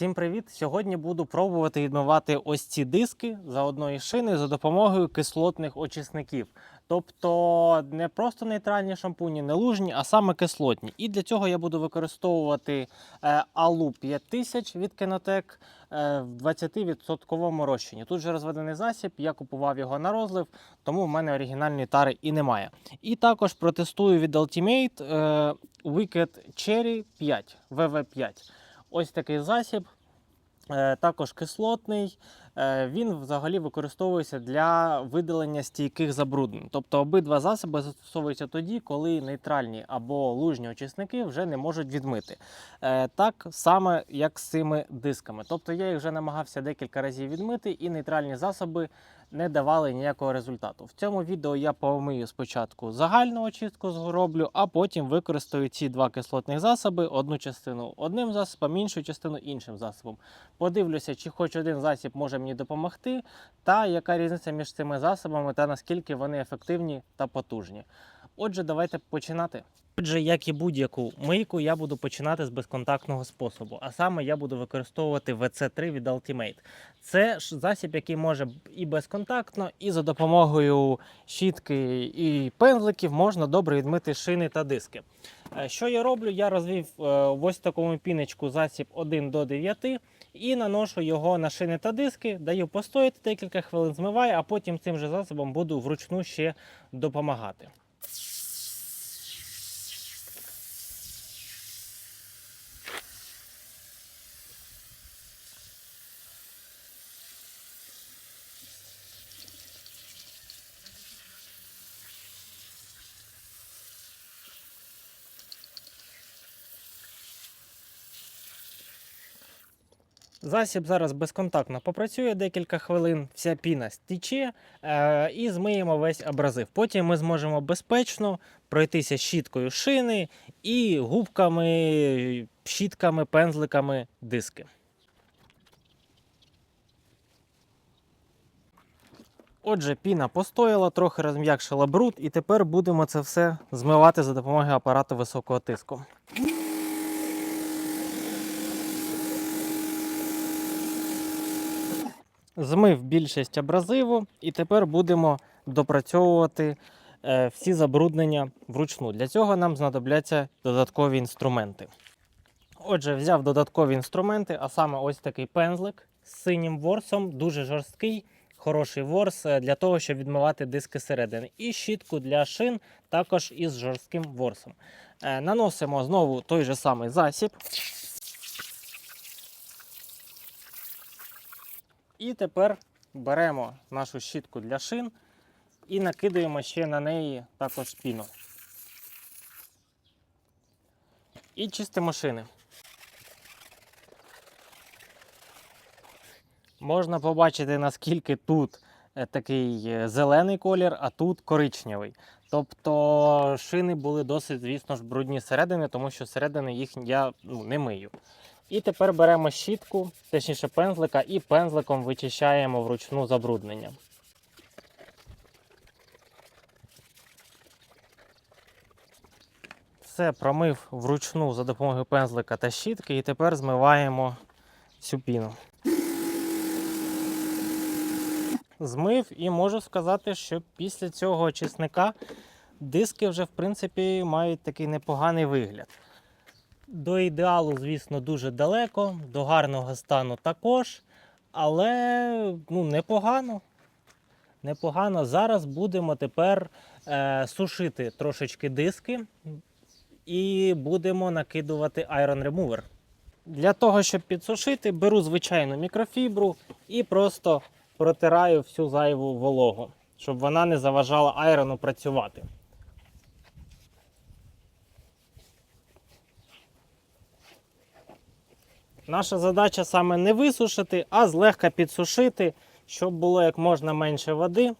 Всім привіт! Сьогодні буду пробувати відмивати ось ці диски за одної шини за допомогою кислотних очисників. Тобто не просто нейтральні шампуні, не лужні, а саме кислотні. І для цього я буду використовувати е, Алу 5000 від е, в 20% розчині. Тут же розведений засіб, я купував його на розлив, тому в мене оригінальної тари і немає. І також протестую від Ultimate е, Wicked Cherry 5 VV5. Ось такий засіб, е, також кислотний. Е, Він взагалі використовується для видалення стійких забруднень. Тобто обидва засоби застосовуються тоді, коли нейтральні або лужні очисники вже не можуть відмити. Е, Так саме, як з цими дисками. Тобто я їх вже намагався декілька разів відмити, і нейтральні засоби не давали ніякого результату. В цьому відео я помию спочатку загальну очистку зроблю, а потім використаю ці два кислотних засоби, одну частину одним засобом, іншу частину іншим засобом. Подивлюся, чи хоч один засіб може мені допомогти, та яка різниця між цими засобами та наскільки вони ефективні та потужні. Отже, давайте починати. Отже, як і будь-яку мийку, я буду починати з безконтактного способу. А саме я буду використовувати VC3 від Ultimate. Це ж засіб, який може і безконтактно, і за допомогою щітки і пензликів можна добре відмити шини та диски. Е, Що я роблю? Я розвів е, в ось такому піночку засіб 1 до 9 і наношу його на шини та диски, даю постояти декілька хвилин, змиваю, а потім цим же засобом буду вручну ще допомагати. Засіб зараз безконтактно попрацює декілька хвилин, вся піна стіче е, і змиємо весь абразив. Потім ми зможемо безпечно пройтися щіткою шини і губками, щітками, пензликами диски. Отже, піна постояла, трохи розм'якшила бруд, і тепер будемо це все змивати за допомогою апарату високого тиску. Змив більшість абразиву, і тепер будемо допрацьовувати е, всі забруднення вручну. Для цього нам знадобляться додаткові інструменти. Отже, взяв додаткові інструменти, а саме ось такий пензлик з синім ворсом, дуже жорсткий, хороший ворс е, для того, щоб відмивати диски середини. І щітку для шин також із жорстким ворсом. Е, Наносимо знову той же самий засіб. І тепер беремо нашу щітку для шин і накидаємо ще на неї також піну. І чистимо шини. Можна побачити, наскільки тут е, такий е, зелений колір, а тут коричневий. Тобто шини були досить, звісно ж, брудні середини, тому що середини їх я ну, не мию. І тепер беремо щітку, точніше пензлика, і пензликом вичищаємо вручну забруднення. Все промив вручну за допомогою пензлика та щітки, і тепер змиваємо всю піну. Змив і можу сказати, що після цього очисника диски вже в принципі мають такий непоганий вигляд. До ідеалу, звісно, дуже далеко, до гарного стану також. Але ну, непогано. Непогано. Зараз будемо тепер е, сушити трошечки диски і будемо накидувати Iron Remover. Для того, щоб підсушити, беру звичайну мікрофібру і просто протираю всю зайву вологу, щоб вона не заважала айрону працювати. Наша задача саме не висушити, а злегка підсушити, щоб було як можна менше води.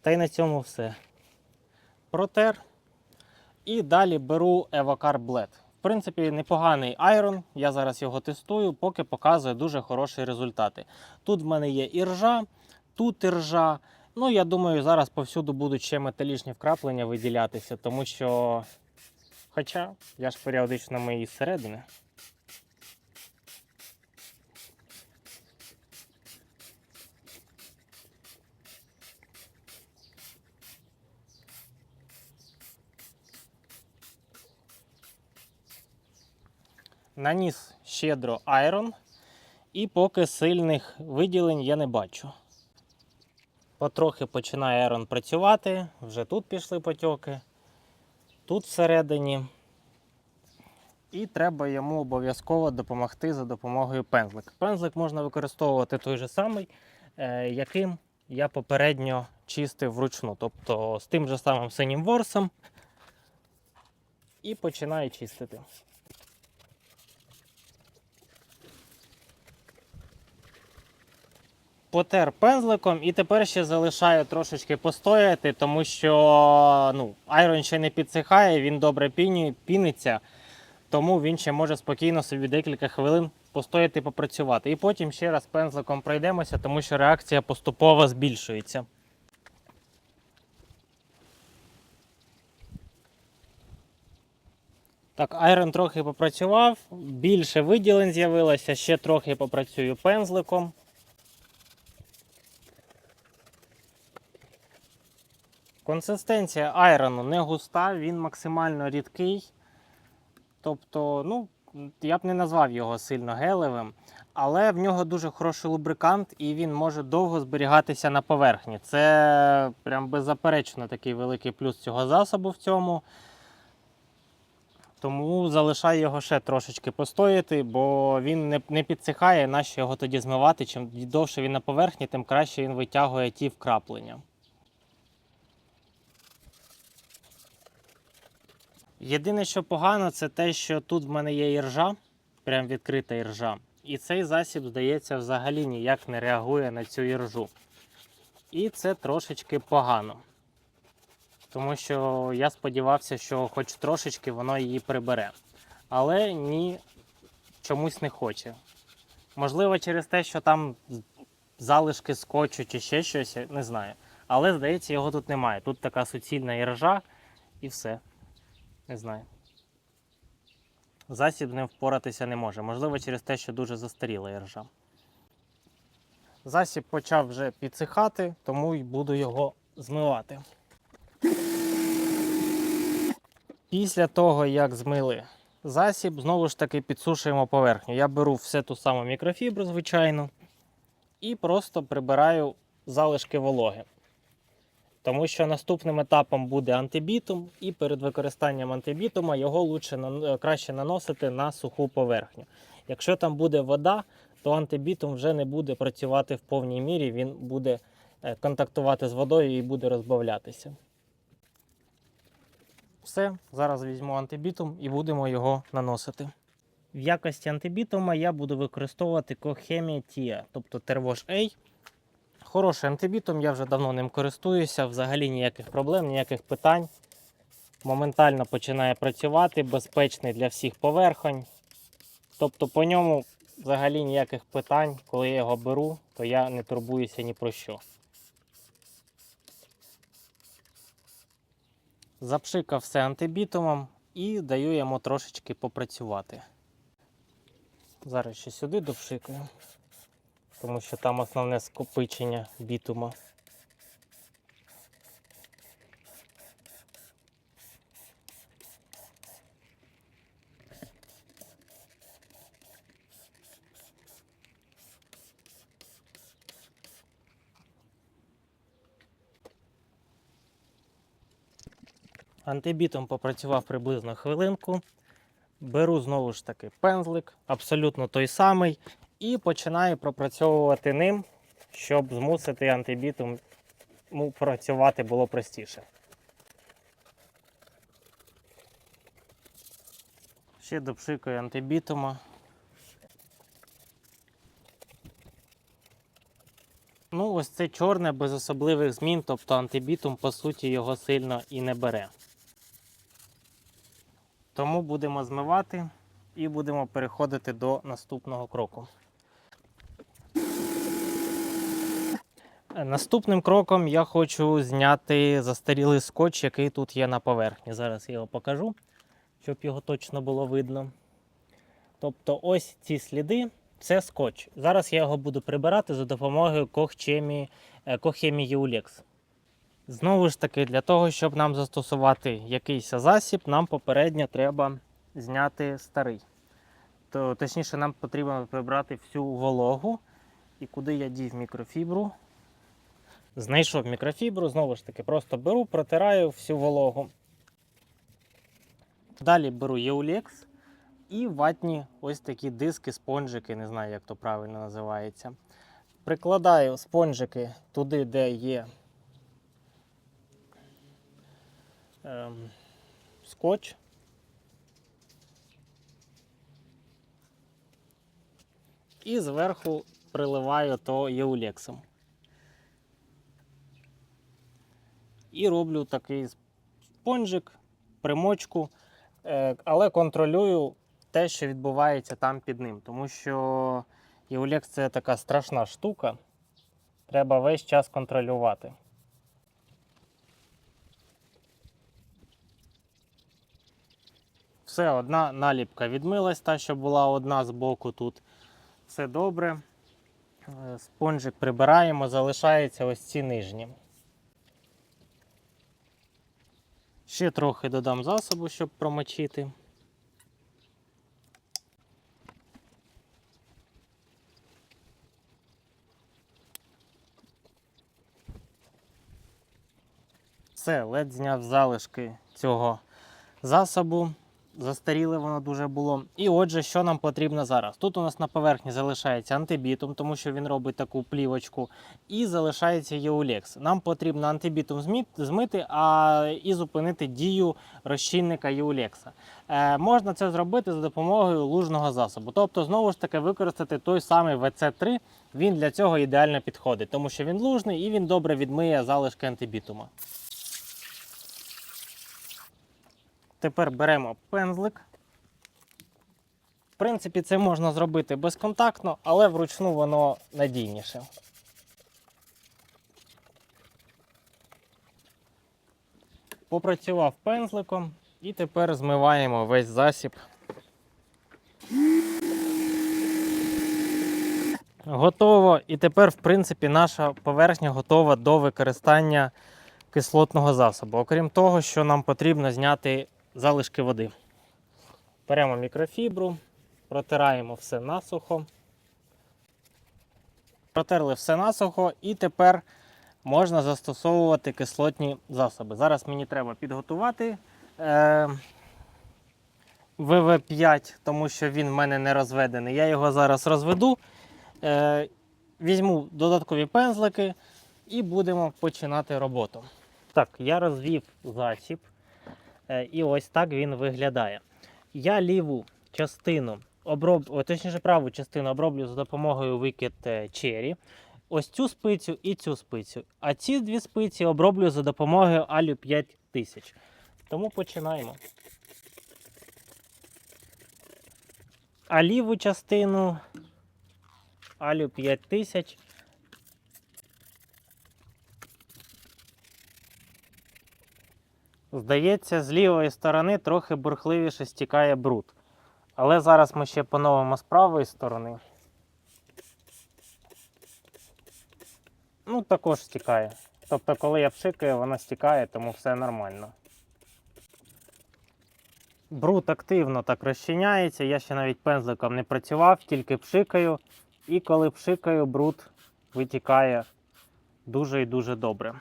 Та й на цьому все. Протер. І далі беру Evocar Bled. В принципі, непоганий айрон. Я зараз його тестую, поки показує дуже хороші результати. Тут в мене є і ржа, тут і ржа. Ну, я думаю, зараз повсюду будуть ще металічні вкраплення виділятися, тому що. Хоча я ж періодично мию зсередини. Наніс щедро айрон, і поки сильних виділень я не бачу. Потрохи починає айрон працювати, вже тут пішли потьоки, тут всередині. І треба йому обов'язково допомогти за допомогою пензлика. Пензлик можна використовувати той же самий, е, яким я попередньо чистив вручну. Тобто з тим же самим синім ворсом. І починаю чистити. Потер пензликом і тепер ще залишаю трошечки постояти, тому що ну, айрон ще не підсихає, він добре піниться, тому він ще може спокійно собі декілька хвилин постояти попрацювати. І потім ще раз пензликом пройдемося, тому що реакція поступово збільшується. Так, айрон трохи попрацював, більше виділень з'явилося, ще трохи попрацюю пензликом. Консистенція айрону не густа, він максимально рідкий. Тобто, ну, я б не назвав його сильно гелевим, але в нього дуже хороший лубрикант і він може довго зберігатися на поверхні. Це прям беззаперечно такий великий плюс цього засобу в цьому. Тому залишаю його ще трошечки постояти, бо він не, не підсихає, нащо його тоді змивати. Чим довше він на поверхні, тим краще він витягує ті вкраплення. Єдине, що погано, це те, що тут в мене є іржа, прям відкрита іржа. І цей засіб, здається, взагалі ніяк не реагує на цю іржу. І це трошечки погано. Тому що я сподівався, що хоч трошечки воно її прибере. Але ні, чомусь не хоче. Можливо, через те, що там залишки скотчу чи ще щось, не знаю. Але здається, його тут немає. Тут така суцільна іржа і все. Не знаю. Засіб ним впоратися не може. Можливо, через те, що дуже застаріла іржа. Засіб почав вже підсихати, тому й буду його змивати. Після того, як змили засіб, знову ж таки підсушуємо поверхню. Я беру все ту саму мікрофібру, звичайно, і просто прибираю залишки вологи. Тому що наступним етапом буде антибітум, і перед використанням антибітума його лучше краще наносити на суху поверхню. Якщо там буде вода, то антибітум вже не буде працювати в повній мірі, він буде е, контактувати з водою і буде розбавлятися. Все, зараз візьму антибітум і будемо його наносити. В якості антибітума я буду використовувати Кохемія Тія, тобто Тервош A. Хороший антибітум, я вже давно ним користуюся, взагалі ніяких проблем, ніяких питань. Моментально починає працювати, безпечний для всіх поверхонь. Тобто по ньому взагалі ніяких питань, коли я його беру, то я не турбуюся ні про що. Запшикав все антибітумом і даю йому трошечки попрацювати. Зараз ще сюди допшикаю тому що там основне скопичення бітума. Антибітом попрацював приблизно хвилинку. Беру знову ж таки пензлик, абсолютно той самий, і починаю пропрацьовувати ним, щоб змусити антибітум працювати було простіше. Ще допшикаю антибітума. Ну, ось це чорне без особливих змін, тобто антибітум, по суті, його сильно і не бере. Тому будемо змивати і будемо переходити до наступного кроку. Наступним кроком я хочу зняти застарілий скотч, який тут є на поверхні. Зараз я його покажу, щоб його точно було видно. Тобто, ось ці сліди це скотч. Зараз я його буду прибирати за допомогою Кохчемі Кохемії Ulex. Знову ж таки, для того, щоб нам застосувати якийсь засіб, нам попередньо треба зняти старий. то точніше нам потрібно прибрати всю вологу. І куди я дів мікрофібру? Знайшов мікрофібру, знову ж таки, просто беру, протираю всю вологу. Далі беру Єулекс і ватні ось такі диски, спонжики, не знаю, як то правильно називається. Прикладаю спонжики туди, де є ем, скотч. І зверху приливаю то єулексом. І роблю такий спонжик, примочку, е, але контролюю те, що відбувається там під ним. Тому що єулекс це така страшна штука. Треба весь час контролювати. Все, одна наліпка відмилась, та, що була одна з боку тут. Все добре. Е, Спонжик прибираємо, залишаються ось ці нижні. Ще трохи додам засобу, щоб промочити. Все, ледь зняв залишки цього засобу. Застаріле воно дуже було. І отже, що нам потрібно зараз? Тут у нас на поверхні залишається антибітум, тому що він робить таку плівочку, і залишається єулекс. Нам потрібно антибітум змити а, і зупинити дію розчинника єулекса. Е, можна це зробити за допомогою лужного засобу. Тобто, знову ж таки, використати той самий ВЦ3. Він для цього ідеально підходить, тому що він лужний і він добре відмиє залишки антибітума. Тепер беремо пензлик. В принципі, це можна зробити безконтактно, але вручну воно надійніше. Попрацював пензликом і тепер змиваємо весь засіб. Готово. І тепер, в принципі, наша поверхня готова до використання кислотного засобу. Окрім того, що нам потрібно зняти залишки води. Беремо мікрофібру, протираємо все насухо. Протерли все насухо і тепер можна застосовувати кислотні засоби. Зараз мені треба підготувати е, ВВ5, тому що він в мене не розведений. Я його зараз розведу. Е, візьму додаткові пензлики і будемо починати роботу. Так, я розвів засіб. Е, І ось так він виглядає. Я ліву частину оброб... о, точніше праву частину оброблю за допомогою Wicked е, Cherry. Ось цю спицю і цю спицю. А ці дві спиці оброблю за допомогою Алю 5000. Тому починаємо. А ліву частину Алю 5000 Здається, з лівої сторони трохи бурхливіше стікає бруд. Але зараз ми ще поновимо з правої сторони. Ну, також стікає. Тобто, коли я пшикаю, вона стікає, тому все нормально. Бруд активно так розчиняється. Я ще навіть пензликом не працював, тільки пшикаю. І коли пшикаю, бруд витікає дуже і дуже добре.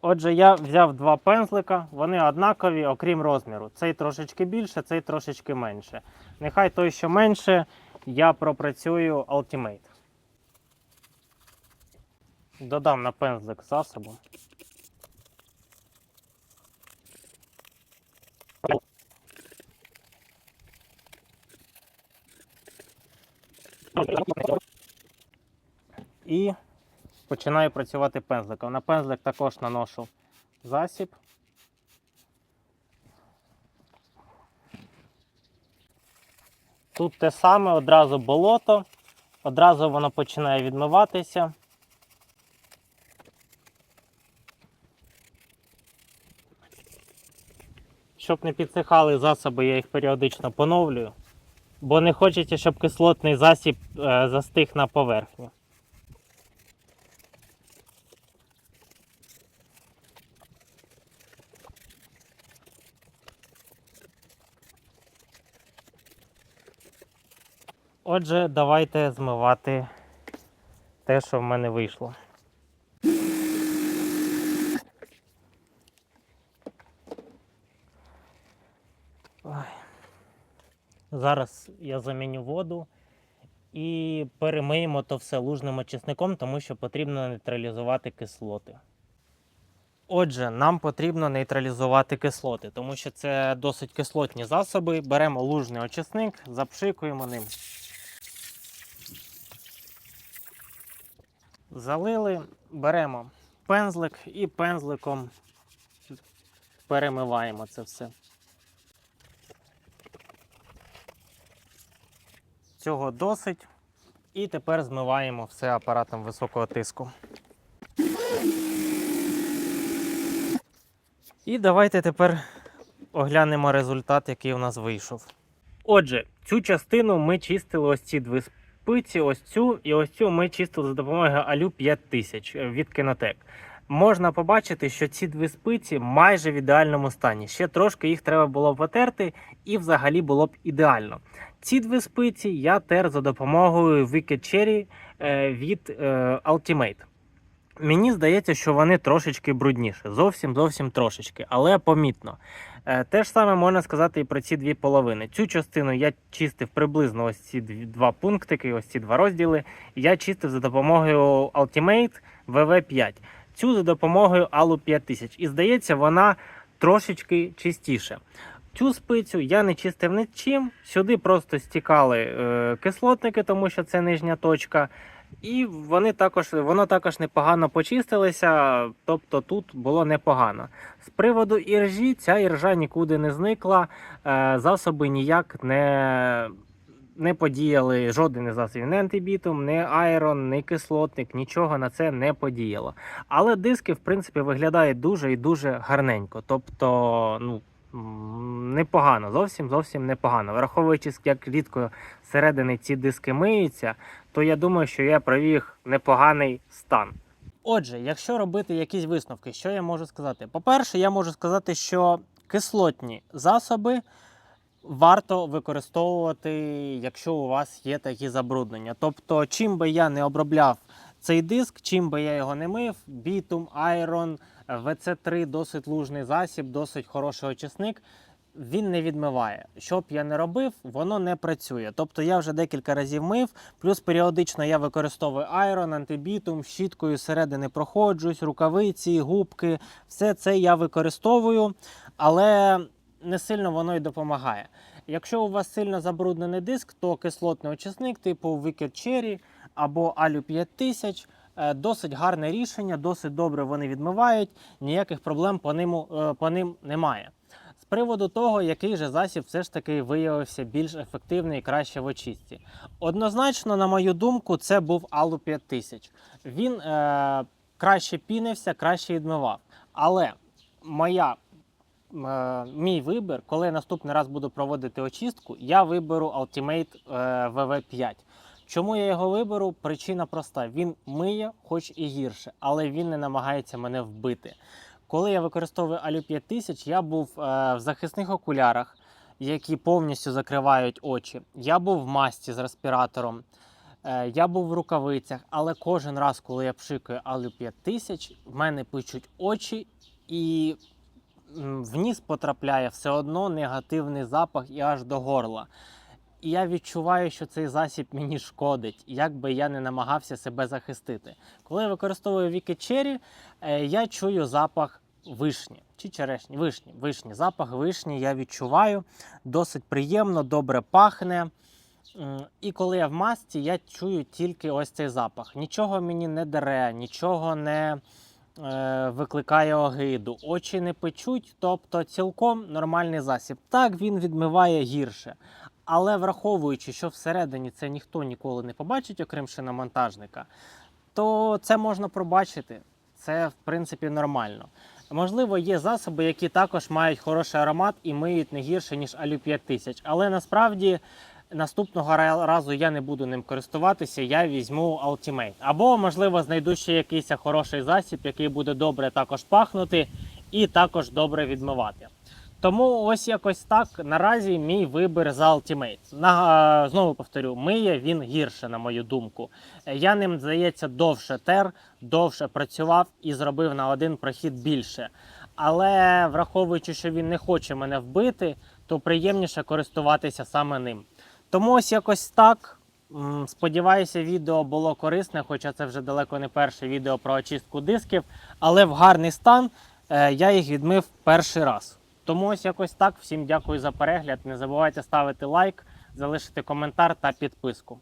Отже, я взяв два пензлика, вони однакові, окрім розміру. Цей трошечки більше, цей трошечки менше. Нехай той, що менше, я пропрацюю Ultimate. Додам на пензлик засобу. І починаю працювати пензликом. На пензлик також наношу засіб. Тут те саме, одразу болото, одразу воно починає відмиватися. Щоб не підсихали засоби, я їх періодично поновлюю, бо не хочеться, щоб кислотний засіб е, застиг на поверхні. Отже, давайте змивати те, що в мене вийшло. Ой. Зараз я заміню воду і перемиємо то все лужним очисником, тому що потрібно нейтралізувати кислоти. Отже, нам потрібно нейтралізувати кислоти, тому що це досить кислотні засоби. Беремо лужний очисник, запшикуємо ним. Залили, беремо пензлик і пензликом перемиваємо це все. Цього досить. І тепер змиваємо все апаратом високого тиску. І давайте тепер оглянемо результат, який у нас вийшов. Отже, цю частину ми чистили ось ці дві спиці, ось цю і ось цю ми чистили за допомогою Алю 5000 від Кинотек. Можна побачити, що ці дві спиці майже в ідеальному стані. Ще трошки їх треба було потерти, і взагалі було б ідеально. Ці дві спиці я тер за допомогою Wicked Cherry е, від е, Ultimate. Мені здається, що вони трошечки брудніші, зовсім зовсім трошечки, але помітно. Е, Те ж саме можна сказати і про ці дві половини. Цю частину я чистив приблизно ось ці два пунктики, ось ці два розділи. Я чистив за допомогою Ultimate VV5. Цю за допомогою Alu 5000. І здається, вона трошечки чистіше. Цю спицю я не чистив нічим. Сюди просто стікали е, кислотники, тому що це нижня точка. І вони також, воно також непогано почистилося, тобто тут було непогано. З приводу іржі, ця іржа нікуди не зникла, е, засоби ніяк не, не подіяли, жоден із засобів, не антибітум, не айрон, не кислотник, нічого на це не подіяло. Але диски, в принципі, виглядають дуже і дуже гарненько. Тобто, ну. Непогано, зовсім зовсім непогано. Враховуючи, як рідко зсередини ці диски миються, то я думаю, що я провів непоганий стан. Отже, якщо робити якісь висновки, що я можу сказати? По-перше, я можу сказати, що кислотні засоби варто використовувати, якщо у вас є такі забруднення. Тобто, чим би я не обробляв цей диск, чим би я його не мив, бітум, айрон, ВЦ3 досить лужний засіб, досить хороший очисник. Він не відмиває. Що б я не робив, воно не працює. Тобто я вже декілька разів мив, плюс періодично я використовую айрон, антибітум, щіткою зсередини проходжусь, рукавиці, губки. Все це я використовую, але не сильно воно й допомагає. Якщо у вас сильно забруднений диск, то кислотний очисник типу Wicked Cherry або Alu 5000 е, досить гарне рішення, досить добре вони відмивають, ніяких проблем по ним, е, по ним немає. Приводу того, який же засіб все ж таки виявився більш ефективний і краще в очистці. Однозначно, на мою думку, це був Alu 5000. Він е, краще пінився, краще відмивав. Але моя, е, мій вибір, коли я наступний раз буду проводити очистку, я виберу Ultimate е, VV5. Чому я його виберу? Причина проста: він миє, хоч і гірше, але він не намагається мене вбити. Коли я використовую Alu 5000, я був е, в захисних окулярах, які повністю закривають очі. Я був в масці з респіратором. Е, Я був в рукавицях, але кожен раз, коли я пшикаю Alu 5000, в мене печуть очі і в ніс потрапляє все одно негативний запах і аж до горла. І я відчуваю, що цей засіб мені шкодить, як би я не намагався себе захистити. Коли я використовую Wicked Cherry, е, я чую запах вишні чи черешні. Вишні, вишні. Запах вишні я відчуваю. Досить приємно, добре пахне. І коли я в масці, я чую тільки ось цей запах. Нічого мені не дере, нічого не е, викликає огиду, очі не печуть, тобто цілком нормальний засіб. Так він відмиває гірше. Але враховуючи, що всередині це ніхто ніколи не побачить, окрім шиномонтажника, то це можна пробачити. Це в принципі нормально. Можливо, є засоби, які також мають хороший аромат і миють не гірше, ніж Alu 5000. Але насправді наступного разу я не буду ним користуватися, я візьму Ultimate. Або, можливо, знайду ще якийсь хороший засіб, який буде добре також пахнути і також добре відмивати. Тому ось якось так наразі мій вибір за Ultimate. На, е, знову повторю, миє він гірше, на мою думку. Е, Я ним, здається, довше тер, довше працював і зробив на один прохід більше. Але враховуючи, що він не хоче мене вбити, то приємніше користуватися саме ним. Тому ось якось так. Сподіваюся, відео було корисне, хоча це вже далеко не перше відео про очистку дисків, але в гарний стан е, я їх відмив перший раз. Тому ось якось так. Всім дякую за перегляд. Не забувайте ставити лайк, залишити коментар та підписку.